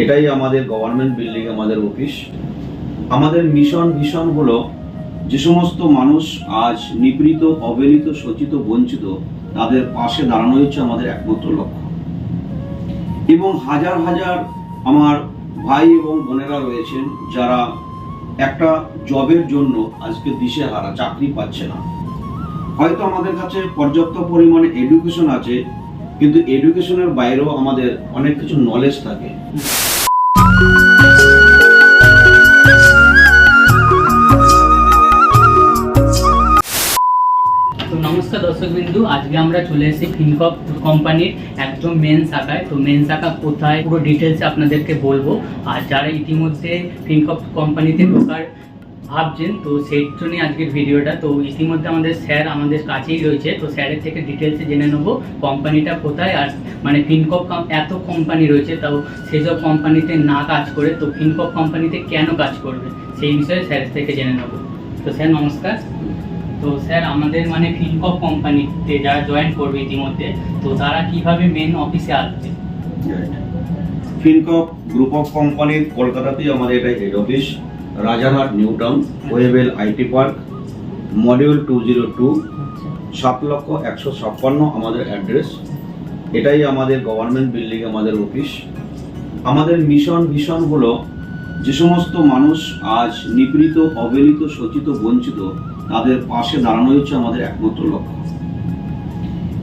এটাই আমাদের government building আমাদের অফিস আমাদের মিশন ভিশন হলো যে সমস্ত মানুষ আজ নিপীড়িত, অবহেলিত শোচিত বঞ্চিত, তাদের পাশে দাঁড়ানো হচ্ছে আমাদের একমাত্র লক্ষ্য। এবং হাজার হাজার আমার ভাই এবং বোনেরা রয়েছেন যারা একটা জবের জন্য আজকে দিশেহারা, চাকরি পাচ্ছে না। হয়তো আমাদের কাছে পর্যাপ্ত পরিমাণে এডুকেশন আছে, কিন্তু এডুকেশনের বাইরেও আমাদের অনেক কিছু নলেজ থাকে। নমস্কার দর্শক বিন্দু, আজকে আমরা চলে এসেছি ফিনকপ কোম্পানির একদম মেন শাখায়। তো মেন শাখা কোথায়? পুরো ডিটেলসে আপনাদেরকে বলব। আর যারা ইতিমধ্যে ফিনকপ কোম্পানিতে ঢোকার ভাবছেন, তো সেই জন্যই আজকের ভিডিওটা। তো ইতিমধ্যে আমাদের স্যার আমাদের কাছেই রয়েছে, তো স্যারের থেকে ডিটেলসে জেনে নেব কোম্পানিটা কোথায় আর মানে ফিনকপ এত কোম্পানি রয়েছে, তাও সেসব কোম্পানিতে না কাজ করে, তো ফিনকপ কোম্পানিতে কেন কাজ করবে? সেই বিষয়ে স্যারের থেকে জেনে নেব। তো স্যার, নমস্কার। তো স্যার, আমাদের মানে ফিনকপ কোম্পানিতে যারা জয়েন করবে ইতিমধ্যে, তো তারা কীভাবে মেন অফিসে আসবে? ফিনকপ গ্রুপ অফ কোম্পানির কলকাতাতেই আমাদের এটা head office Rajarhat new town Webel, IT park, module two zero two, সাত লক্ষ একশো ছাপ্পান্ন আমাদের অ্যাড্রেস। এটাই আমাদের গভর্নমেন্ট বিল্ডিং, আমাদের অফিস। আমাদের মিশন ভিশন হলো যে সমস্ত মানুষ আজ নিপীড়িত, অবহেলিত, শোচিত, বঞ্চিত, তাদের পাশে দাঁড়ানো হচ্ছে আমাদের একমাত্র লক্ষ্য।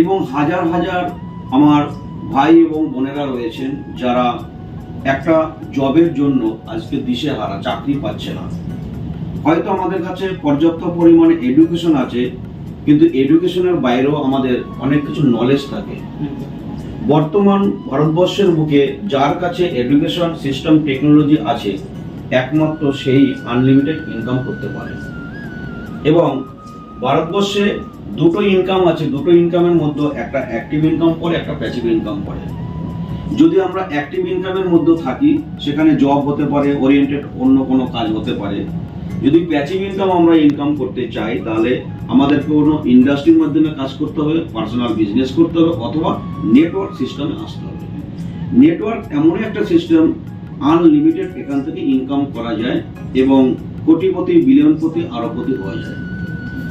এবং হাজার হাজার আমার ভাই এবং বোনেরা রয়েছেন যারা একটা জবের জন্য আজকে দিশেহারা চাকরি পাচ্ছে না। হয়তো আমাদের কাছে পর্যাপ্ত পরিমাণে এডুকেশন আছে, কিন্তু এডুকেশনের বাইরেও আমাদের অনেক কিছু নলেজ থাকে। বর্তমান ভারতবর্ষের বুকে যার কাছে এডুকেশন সিস্টেম টেকনোলজি আছে, একমাত্র সেই আনলিমিটেড ইনকাম করতে পারে। এবং ভারতবর্ষে দুটো ইনকাম আছে, দুটো ইনকামের মধ্যে একটা অ্যাক্টিভ ইনকাম পড়ে, একটা প্যাসিভ ইনকাম পড়ে। যদি আমরা অ্যাক্টিভ ইনকামের মধ্যে থাকি, সেখানে জব হতে পারে ওরিয়েন্টেড অন্য কোনো কাজ হতে পারে। যদি প্যাসিভ ইনকাম আমরা ইনকাম করতে চাই, তাহলে আমাদের কোনো ইন্ডাস্ট্রির মাধ্যমে কাজ করতে হবে পার্সোনাল বিজনেস করতে হবে, অথবা নেটওয়ার্ক সিস্টেমে আসতে হবে। নেটওয়ার্ক এমনই একটা সিস্টেম আনলিমিটেড এখান থেকে ইনকাম করা যায় এবং কোটিপতি, বিলিয়নপতি আরবপতি হওয়া যায়।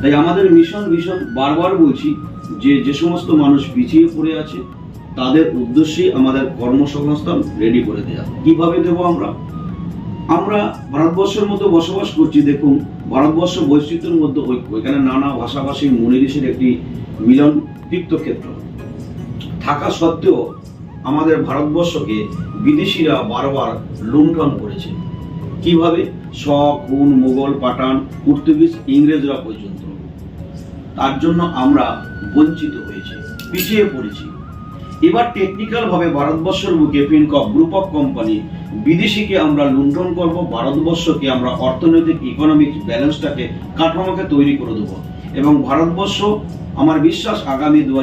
তাই আমাদের মিশন ভিশন বারবার বলছি যে যে সমস্ত মানুষ পিছিয়ে পড়ে আছে তাদের উদ্দেশ্যেই আমাদের কর্মসংস্থান রেডি করে দেওয়া কীভাবে দেব আমরা? আমরা ভারতবর্ষের মধ্যে বসবাস করছি, দেখুন, ভারতবর্ষ বৈচিত্র্যের মধ্যে ঐক্য। এখানে নানা ভাষাভাষী মনিঋষির একটি মিলন তীর্থক্ষেত্র। থাকা সত্ত্বেও আমাদের ভারতবর্ষকে বিদেশিরা বারবার লুণ্ঠন করেছে। কীভাবে? শক হুন মুঘল পাঠান পর্তুগিজ, ইংরেজরা পর্যন্ত। তার জন্য আমরা বঞ্চিত হয়েছি, পিছিয়ে পড়েছি। এবার টেকনিক্যাল ভাবে ভারতবর্ষের বুকে ফিনকপ গ্রুপ অফ কোম্পানি বিদেশিকে আমরা লুণ্ঠন করব, ভারতবর্ষকে আমরা অর্থনৈতিক ইকোনমিক ব্যালেন্সটাকে কাঠামোকে তৈরি করে দেবো। এবং ভারতবর্ষ, আমার বিশ্বাস, আগামী দু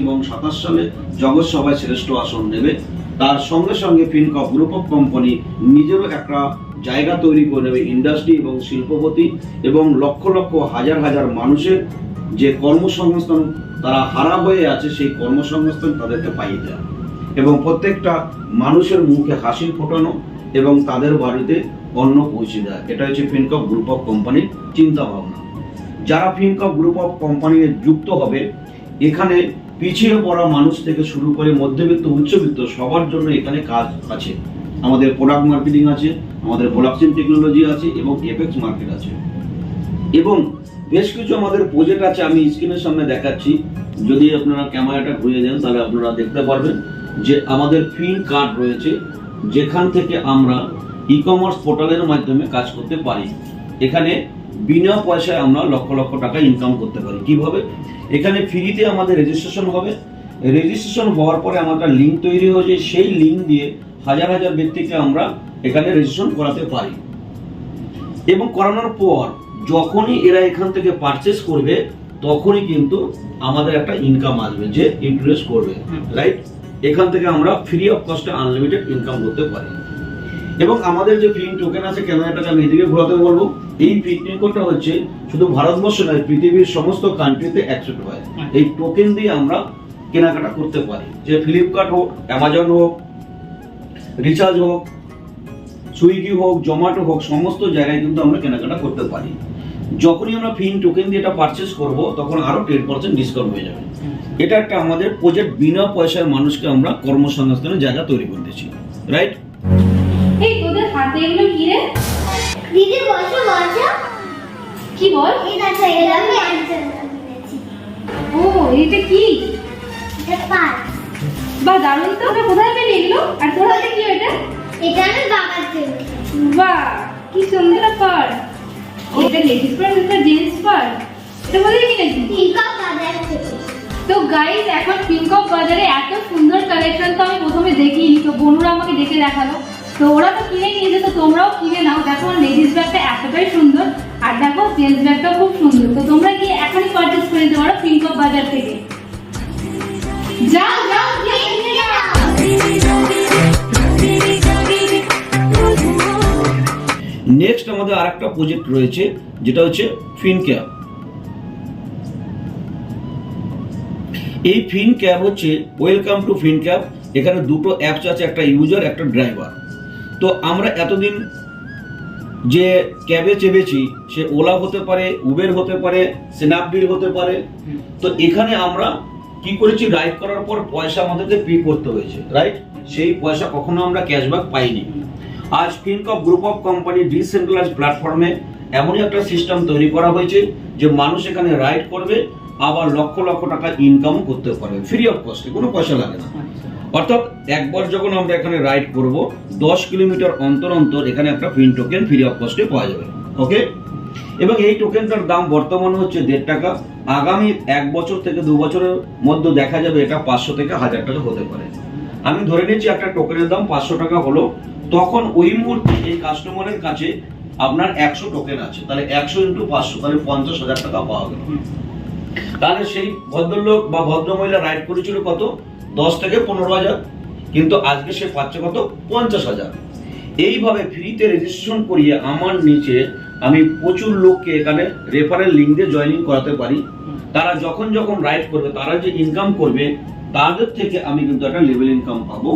এবং সাতাশ সালে জগৎ সভায় শ্রেষ্ঠ আসন নেবে তার সঙ্গে সঙ্গে ফিনকপ গ্রুপ অফ কোম্পানি নিজেরও একটা জায়গা তৈরি করে নেবে ইন্ডাস্ট্রি এবং শিল্পপতি এবং লক্ষ লক্ষ, হাজার হাজার মানুষের যে কর্মসংস্থান তারা হারা হয়ে আছে, সেই কর্মসংস্থান তাদেরকে পাইয়ে দেওয়া এবং প্রত্যেকটা মানুষের মুখে হাসি ফোটানো এবং তাদের বাড়িতে অন্ন পৌঁছে দেওয়া। এটা হচ্ছে ফিনকপ গ্রুপ অফ কোম্পানির চিন্তা ভাবনা। যারা ফিনকপ গ্রুপ অফ কোম্পানি যুক্ত হবে, এখানে পিছিয়ে পড়া মানুষ থেকে শুরু করে মধ্যবিত্ত, উচ্চবিত্ত সবার জন্য এখানে কাজ আছে। আমাদের প্রোডাক্ট মার্কেটিং আছে, আমাদের ব্লকচেন টেকনোলজি আছে এবং এফএক্স মার্কেট আছে। এবং বেশ কিছু আমাদের প্রজেক্ট আছে, আমি স্ক্রিনের সামনে দেখাচ্ছি। যদি আপনারা ক্যামেরাটা ঘুরিয়ে দেন, তাহলে আপনারা দেখতে পারবেন যে আমাদের ফিন কার্ড রয়েছে, যেখান থেকে আমরা ই কমার্স পোর্টালের মাধ্যমে কাজ করতে পারি। এখানে বিনা পয়সায় আমরা লক্ষ লক্ষ টাকা ইনকাম করতে পারি। কীভাবে? এখানে ফ্রিতে আমাদের রেজিস্ট্রেশন হবে। রেজিস্ট্রেশন হওয়ার পরে আমাদের লিঙ্ক তৈরি হয়েছে। সেই লিঙ্ক দিয়ে হাজার হাজার ব্যক্তিকে আমরা এখানে রেজিস্ট্রেশন করাতে পারি। এবং করানোর পর যখনই এরা এখান থেকে পারচেস করবে তখনই কিন্তু আমাদের একটা ইনকাম আসবে যে ইন্টারেস্ট করবে রাইট এখান থেকে আমরা ফ্রি অফ কস্টে আনলিমিটেড ইনকাম করতে পারি। এবং আমাদের যে ফিন টোকেন আছে ক্যামেরাটাকে আমি এদিকে ঘোরাতে বলব? এই ফিন কোডটা হচ্ছে শুধু ভারতবর্ষ নয় পৃথিবীর সমস্ত কান্ট্রিতে অ্যাকসেপ্ট হয়। এই টোকেন দিয়ে আমরা কেনাকাটা করতে পারি। যে ফ্লিপকার্ট হোক অ্যামাজন হোক রিচার্জ হোক সুইগি হোক জোম্যাটো হোক সমস্ত জায়গায় কিন্তু আমরা কেনাকাটা করতে পারি। যখনই আমরা ফিন টোকেন দিয়ে এটা পারচেস করব তখন আরও টেন পার্সেন্ট ডিসকাউন্ট হয়ে যাবে। এটা একটা আমাদের প্রজেক্ট বিনা পয়সায় মানুষকে আমরা কর্মসংস্থানের জায়গা তৈরি করতেছি রাইট এই তোদের হাতে এগুলো কি রে? দিদি বসো বসো কি বল? এই দেখো এটা আমি ও এটা কি? এটা পাঁচ বা দারুণ তো। কোথায় পেলি এগুলো? আর তোর হাতে কি এটা এটা আমি বাবার জন্য। বাহ কি সুন্দর পার এটা লেডিস পার এটা জেন্টস পার? এটা বলে কিনেছি তিনকা বাজার থেকে। তো গাইস এখন পিঙ্কক বাজারে এত সুন্দর কালেকশন তো আমি প্রথমে দেখিনি তো বনুরা আমাকে দেখে দেখাল। তো ওরা তো কিনে নিয়েছে তো তোমরাও কিনে নাও। দেখো লেডিস ব্যাগটা এতটাই সুন্দর আর দেখো জেন্টস ব্যাগটাও খুব সুন্দর। তো তোমরা কি এখনই পারচেস করে নিতে পারো পিঙ্কক বাজার থেকে। আমাদের আরেকটা প্রজেক্ট রয়েছে, যেটা হচ্ছে ফিন ক্যাব এই ফিন ক্যাব হচ্ছে ওয়েলকাম টু ফিন ক্যাব এখানে দুটো অ্যাপস আছে, একটা ইউজার একটা ড্রাইভার তো আমরা এতদিন যে ক্যাবে চেপেছি, সে ওলা হতে পারে উবের হতে পারে স্ন্যাপডিল হতে পারে। তো এখানে আমরা কি করেছি রাইড করার পর পয়সা আমাদেরকে পে করতে হয়েছে রাইট সেই পয়সা কখনো আমরা ক্যাশব্যাক পাইনি। আজ Fincop group of company decentralise প্ল্যাটফর্মে এমনই একটা সিস্টেম তৈরি করা হয়েছে যে মানুষ এখানে রাইড করবে আবার লক্ষ লক্ষ টাকা ইনকাম করতে পারবে। ফ্রি অফ কস্টে কোনো পয়সা লাগে না। অর্থাৎ একবার যখন আমরা এখানে রাইড করব দশ কিলোমিটার অন্তর অন্তর এখানে একটা পিন টোকেন ফ্রি অফ কস্টে পাওয়া যাবে। ওকে এবং এই টোকেনটার দাম বর্তমানে হচ্ছে দেড় টাকা। আগামী এক বছর থেকে দু বছরের মধ্যে দেখা যাবে এটা পাঁচশো থেকে হাজার টাকা হতে পারে। আমি ধরে নিচ্ছি একটা টোকেনের দাম পাঁচশো টাকা হলো। তখন ওই মুহূর্তে এই কাস্টমারের কাছে আপনার একশো টোকেন আছে। তাহলে একশো ইন্টু পাঁচশো তাহলে পঞ্চাশ হাজার টাকা পাওয়া গেল। তাহলে সেই ভদ্রলোক বা ভদ্রমহিলা রাইড করেছিল কত? দশ থেকে পনেরো হাজার। কিন্তু আজকে সে পাচ্ছে কত? পঞ্চাশ হাজার। এইভাবে ফ্রিতে রেজিস্ট্রেশন করিয়ে আমার নিচে আমি প্রচুর লোককে এখানে রেফারেল লিঙ্ক দিয়ে জয়েনিং করাতে পারি। তারা যখন যখন রাইড করবে তারা যে ইনকাম করবে তাদের থেকে আমি কিন্তু একটা লেভেল ইনকাম পাবো।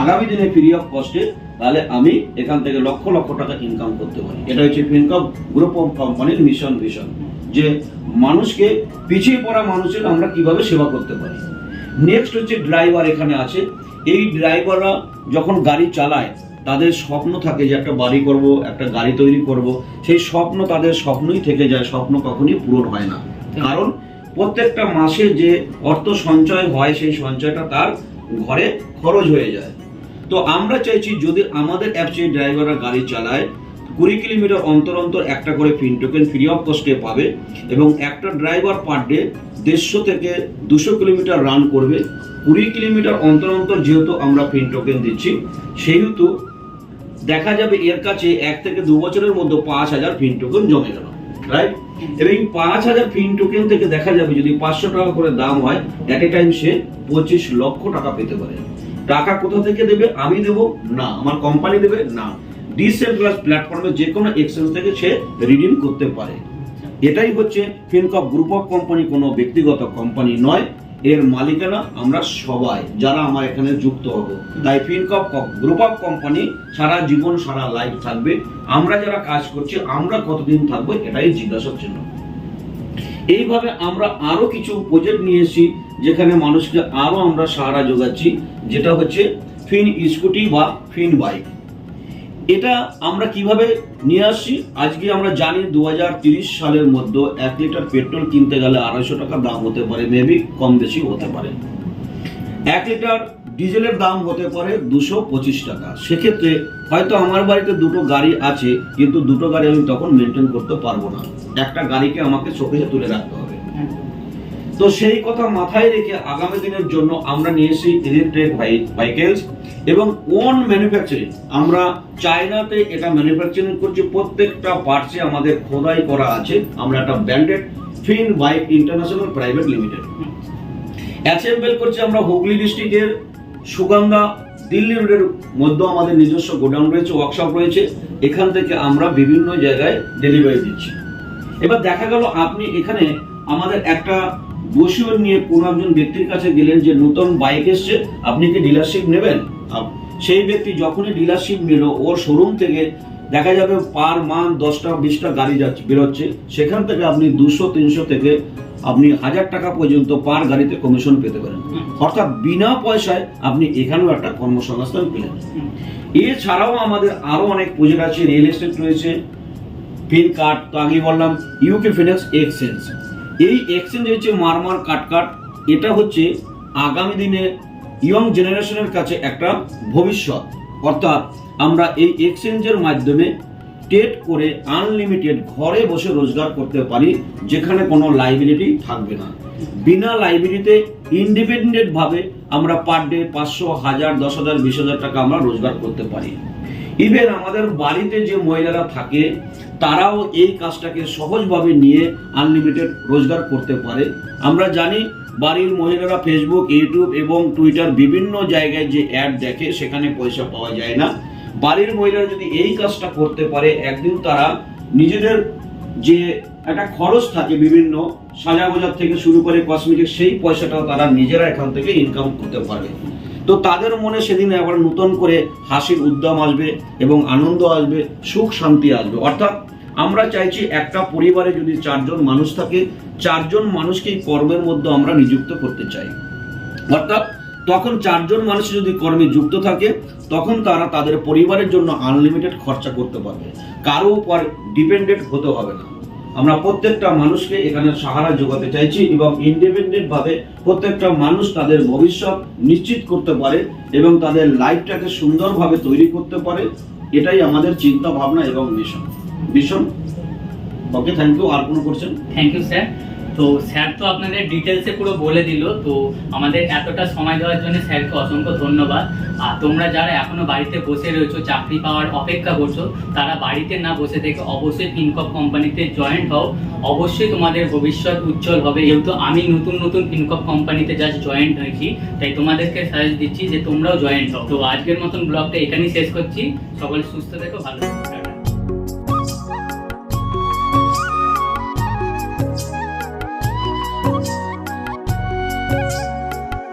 আগামী দিনে ফ্রি অফ কস্টে তাহলে আমি এখান থেকে লক্ষ লক্ষ টাকা ইনকাম করতে পারি। এটা হচ্ছে ফিনকম গ্রুপ অফ কোম্পানির মিশন ভিশন যে মানুষকে পিছিয়ে পড়া মানুষের আমরা কীভাবে সেবা করতে পারি। নেক্সট হচ্ছে ড্রাইভার এখানে আছে। এই ড্রাইভাররা যখন গাড়ি চালায় তাদের স্বপ্ন থাকে যে একটা বাড়ি করব একটা গাড়ি তৈরি করব। সেই স্বপ্ন তাদের স্বপ্নই থেকে যায় স্বপ্ন কখনই পূরণ হয় না। কারণ প্রত্যেকটা মাসে যে অর্থ সঞ্চয় হয়, সেই সঞ্চয়টা তার ঘরে খরচ হয়ে যায়। তো আমরা চাইছি যদি আমাদের অ্যাপসে ড্রাইভাররা গাড়ি চালায়, কুড়ি কিলোমিটার অন্তর অন্তর একটা করে পিন টোকেন ফ্রি অফ কস্টে পাবে এবং একটা ড্রাইভার পার ডে দেড়শো থেকে দুশো কিলোমিটার রান করবে। কুড়ি কিলোমিটার অন্তর অন্তর যেহেতু আমরা পিন টোকেন দিচ্ছি, সেহেতু দেখা যাবে এর কাছে এক থেকে দু বছরের মধ্যে পাঁচ হাজার পিন টোকেন জমে গেল রাইট এবং পাঁচ হাজার ফিন টোকেন থেকে দেখা যাবে যদি পাঁচশো টাকা করে দাম হয় অ্যাট এ টাইম সে পঁচিশ লক্ষ টাকা পেতে পারে। টাকা কোথা থেকে দেবে, আমি দেব? না। আমার কোম্পানি দেবে? না। ডিসেন্ট্রালাইজ প্ল্যাটফর্মে যে কোনো এক্সচেঞ্জ থেকে সে রিডিম করতে পারে। এটাই হচ্ছে ফিনকপ গ্রুপ অফ কোম্পানি কোনো ব্যক্তিগত কোম্পানি নয়। এর মালিকানা আমরা সবাই, যারা আমার এখানে যুক্ত হব। তাই ফিনকপ গ্রুপ অফ কোম্পানি সারা জীবন, সারা লাইফ থাকবে। আমরা যারা কাজ করছি, আমরা কতদিন থাকব এটাই জিজ্ঞাসার জন্য। এইভাবে আমরা আরও কিছু প্রজেক্ট নিয়ে এসেছি, যেখানে মানুষকে আরও আমরা সাহারা যোগাচ্ছি, যেটা হচ্ছে ফিন স্কুটি বা ফিন বাইক এটা আমরা কীভাবে নিয়ে আসছি? আজকে আমরা জানি দু সালের মধ্যে এক লিটার পেট্রোল কিনতে গেলে আড়াইশো টাকা দাম হতে পারে, মেবি কম বেশি হতে পারে। এক লিটার ডিজেলের দাম হতে পারে দুশো পঁচিশ টাকা। সেক্ষেত্রে হয়তো আমার বাড়িতে দুটো গাড়ি আছে, কিন্তু দুটো গাড়ি আমি তখন মেনটেন করতে পারব না। একটা গাড়িকে আমাকে চোখে তুলে রাখতে হবে। তো সেই কথা মাথায় রেখে আগামী দিনের জন্য আমরা নিয়ে এসেছি ইলেকট্রিক ভাইকেলস এবং ওন ম্যানুফ্যাকচারিং আমরা চায়নাতে এটা ম্যানুফ্যাকচারিং করছি, প্রত্যেকটা পার্টসে আমাদের খোদাই করা আছে। আমরা একটা branded Fin bike international private limited assemble করছি আমরা হুগলি ডিস্ট্রিক্টের সুগন্ধা, দিল্লি রোডের মধ্যে আমাদের নিজস্ব গোডাউন রয়েছে ওয়ার্কশপ রয়েছে। এখান থেকে আমরা বিভিন্ন জায়গায় ডেলিভারি দিচ্ছি। এবার দেখা গেল আপনি এখানে আমাদের একটা বসিও নিয়ে কোনো একজন ব্যক্তির কাছে গেলেন যে নতুন বাইক এসছে, আপনি কি ডিলারশিপ নেবেন? সেই ব্যক্তি যখনই ডিলারশিপ নিল, ওর শোরুম থেকে দেখা যাবে পার মান দশটা, বিশটা গাড়ি যাচ্ছে, বেরোচ্ছে। সেখান থেকে আপনি দুশো, তিনশো থেকে আপনি হাজার টাকা পর্যন্ত পার গাড়িতে কমিশন পেতে পারেন। অর্থাৎ বিনা পয়সায় আপনি এখানেও একটা কর্মসংস্থান পেলেন। এছাড়াও আমাদের আরও অনেক প্রজেক্ট আছে রিয়েল এস্টেট রয়েছে ফিন কার্ড তো আগেই বললাম ইউকে ফিনান্স এক্সচেঞ্জ এই এক্সচেঞ্জ হচ্ছে মারমার কাট কাট এটা হচ্ছে আগামী দিনে ইয়ং জেনারেশনের কাছে একটা ভবিষ্যৎ। অর্থাৎ আমরা এই এক্সচেঞ্জের মাধ্যমে টেট করে আনলিমিটেড ঘরে বসে রোজগার করতে পারি, যেখানে কোনো লাইবিলিটি থাকবে না। বিনা লাইবিলিটিতে ইন্ডিপেন্ডেন্ট ভাবে আমরা পার ডে পাঁচশো, হাজার, দশ হাজার, বিশ হাজার টাকা আমরা রোজগার করতে পারি। ইভেন আমাদের বাড়িতে যে মহিলারা থাকে, তারাও এই কাজটাকে সহজভাবে নিয়ে আনলিমিটেড রোজগার করতে পারে। আমরা জানি বাড়ির মহিলারা ফেসবুক ইউটিউব এবং টুইটার বিভিন্ন জায়গায় যে অ্যাড দেখে সেখানে পয়সা পাওয়া যায় না। বাড়ির মহিলারা যদি এই কাজটা করতে পারে, একদিন তারা নিজেদের যে একটা খরচ থাকে বিভিন্ন সাজা বাজার থেকে শুরু করে কসমেটিক সেই পয়সাটাও তারা নিজেরা এখান থেকে ইনকাম করতে পারবে। তো তাদের মনে সেদিন আবার নতুন করে হাসির উদ্যম আসবে এবং আনন্দ আসবে, সুখ শান্তি আসবে। অর্থাৎ আমরা চাইছি একটা পরিবারে যদি চারজন মানুষ থাকে, চারজন মানুষকে এই কর্মের মধ্যে আমরা নিযুক্ত করতে চাই। অর্থাৎ তখন চারজন মানুষ যদি কর্মে যুক্ত থাকে, তখন তারা তাদের পরিবারের জন্য আনলিমিটেড খরচা করতে পারবে। কারও উপর ডিপেন্ডেন্ট হতে হবে না। আমরা প্রত্যেকটা মানুষকে এখানে সাহারা যোগাতে চাইছি এবং ইন্ডিপেন্ডেন্ট ভাবে প্রত্যেকটা মানুষ তাদের ভবিষ্যৎ নিশ্চিত করতে পারে এবং তাদের লাইফটাকে সুন্দরভাবে তৈরি করতে পারে, এটাই আমাদের চিন্তা ভাবনা এবং mission mission okay thank you আর কোনো করছেন থ্যাংক ইউ স্যার তো স্যার তো আপনাদের ডিটেলসে পুরো বলে দিল, তো আমাদের এতটা সময় দেওয়ার জন্য স্যারকে অসংখ্য ধন্যবাদ। আর তোমরা যারা এখনও বাড়িতে বসে রয়েছো, চাকরি পাওয়ার অপেক্ষা করছ, তারা বাড়িতে না বসে থেকে অবশ্যই ফিনকপ কোম্পানিতে জয়েন্ট হও। অবশ্যই তোমাদের ভবিষ্যৎ উজ্জ্বল হবে। যেহেতু আমি নতুন নতুন ফিনকপ কোম্পানিতে জাস্ট জয়েন্ট হয়েছি, তাই তোমাদেরকে সাজেস্ট দিচ্ছি যে তোমরাও জয়েন্ট হও। তো আজকের মতন ব্লগটা এখানেই শেষ করছি। সকলে সুস্থ থেকো, ভালো থেকো।